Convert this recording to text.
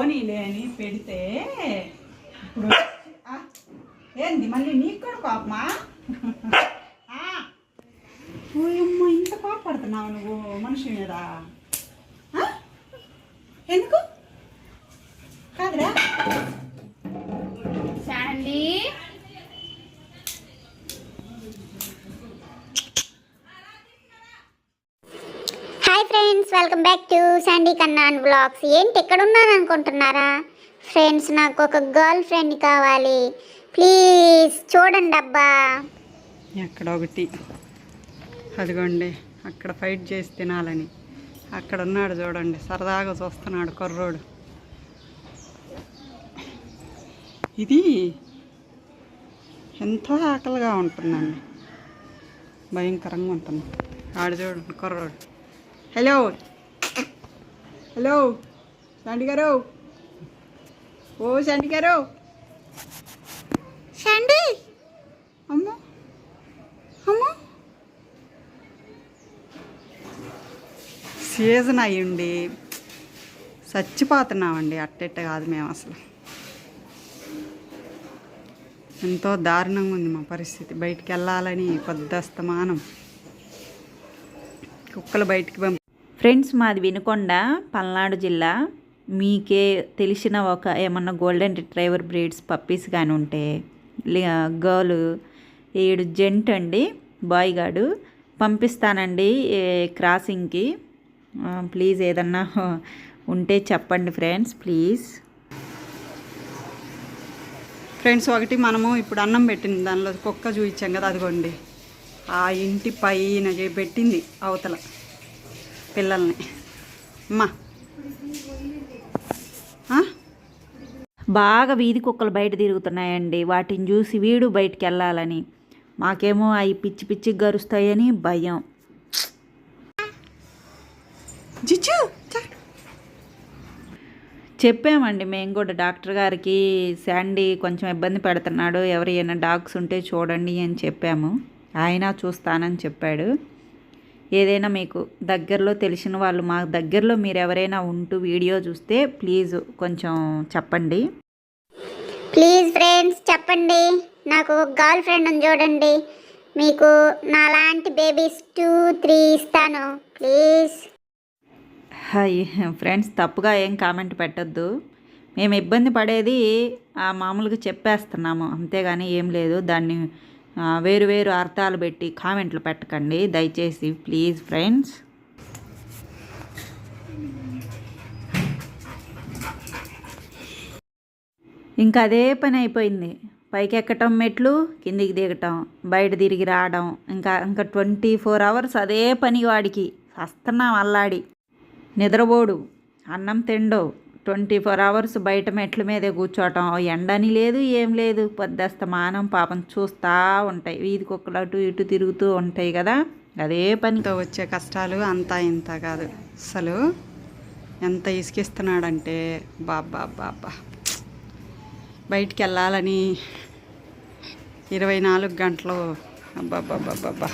పోనీలే అని పెడితే ఇప్పుడు ఏంది మళ్ళీ నీకు కూడా కోపమా? ఇంత కోపడుతున్నావు నువ్వు మనిషి మీద ఆ? ఎందుకు కాదురా Sandy hi friends welcome back to Sandy Kannan blogs ఏంటి ఎక్కడ ఉన్నాను అనుకుంటున్నారా? ఫ్రెండ్స్ నాకు ఒక గర్ల్ ఫ్రెండ్ కావాలి. ప్లీజ్ చూడండి అబ్బా. ఎక్కడ ఒకటి. అదిగోండి అక్కడ ఫైట్ చేసి తినాలని. అక్కడ ఉన్నాడు చూడండి సరదాగా చూస్తున్నాడు కుర్రోడు. ఇది ఎంతో ఆకలిగా ఉంటుందండి. భయంకరంగా ఉంటుంది. ఆడు చూడండి కుర్రోడు. హలో. హలో. శాండి గారు. ఓ శాండి గారు. షండి అమ్మో. అమ్మో. సీజన్ అయ్యుండి చచ్చిపోతున్నామండి అట్టెట్ట కాదు మేము అసలు. ఎంతో దారుణంగా ఉంది మా పరిస్థితి. బయటికి వెళ్ళాలని పొద్దస్తమానం కుక్కలు బయటికి పంపి ఫ్రెండ్స్ మాది వినుకొండ పల్నాడు జిల్లా. మీకే తెలిసిన ఒక ఏమన్నా గోల్డెన్ రిట్రైవర్ బ్రీడ్స్ పప్పీస్ కానీ ఉంటే గర్ల్ ఏడు జెంట్ అండి బాయ్ గాడు. పంపిస్తానండి క్రాసింగ్కి. ప్లీజ్ ఏదన్నా ఉంటే చెప్పండి ఫ్రెండ్స్ ప్లీజ్. ఫ్రెండ్స్ ఒకటి మనము ఇప్పుడు అన్నం పెట్టింది. దానిలో కుక్క చూపించాం కదా అదిగోండి. ఆ ఇంటి పైన పెట్టింది అవతల. పిల్లల్ని. అమ్మా. బాగా వీధి కుక్కలు బయట తిరుగుతున్నాయండి. వాటిని చూసి వీడు బయటికి వెళ్ళాలని. మాకేమో అవి పిచ్చి పిచ్చి గరుస్తాయని భయం. జిచ్చు చెప్పామండి మేము కూడా డాక్టర్ గారికి శాండీ కొంచెం ఇబ్బంది పెడుతున్నాడు ఎవరైనా డాగ్స్ ఉంటే చూడండి అని చెప్పాము. ఆయన చూస్తానని చెప్పాడు. ఏదైనా మీకు దగ్గరలో తెలిసిన వాళ్ళు మా దగ్గరలో మీరు ఎవరైనా ఉంటూ వీడియో చూస్తే ప్లీజ్ కొంచెం చెప్పండి. ప్లీజ్ ఫ్రెండ్స్ చెప్పండి. నాకు ఒక గర్ల్ ఫ్రెండ్ ఉంది చూడండి. మీకు నాలాంటి బేబీస్ టూ త్రీ ఇస్తాను. ప్లీజ్. హాయ్ ఫ్రెండ్స్ తప్పుగా ఏం కామెంట్ పెట్టొద్దు. మేము ఇబ్బంది పడేది ఆ మామూలుగా చెప్పేస్తున్నాము. అంతేగాని ఏం లేదు. దాన్ని వేరు వేరు అర్థాలు పెట్టి కామెంట్లు పెట్టకండి. దయచేసి ప్లీజ్ ఫ్రెండ్స్. ఇంకా అదే పని అయిపోయింది. పైకి ఎక్కటం మెట్లు కిందికి దిగటం బయట తిరిగి రావడం ఇంకా ఇంకా ట్వంటీ ఫోర్ అవర్స్ అదే పని వాడికి. వస్తున్నాం అల్లాడి. నిద్రపోడు. అన్నం తిండవు ట్వంటీ ఫోర్ అవర్స్ బయట మెట్ల మీదే కూర్చోవటం ఎండని లేదు ఏం లేదు. పొద్దస్తమానం పాపం చూస్తూ ఉంటాయి. వీధి కుక్కలు అటు ఇటు తిరుగుతూ ఉంటాయి కదా. అదే పనితో వచ్చే కష్టాలు అంతా ఇంత కాదు. అసలు ఎంత ఇసుకిస్తున్నాడంటే బాబా బాబా బయటికి వెళ్ళాలని ఇరవై నాలుగు గంటలు. అబ్బాబ్బాబ్బాబ్బా.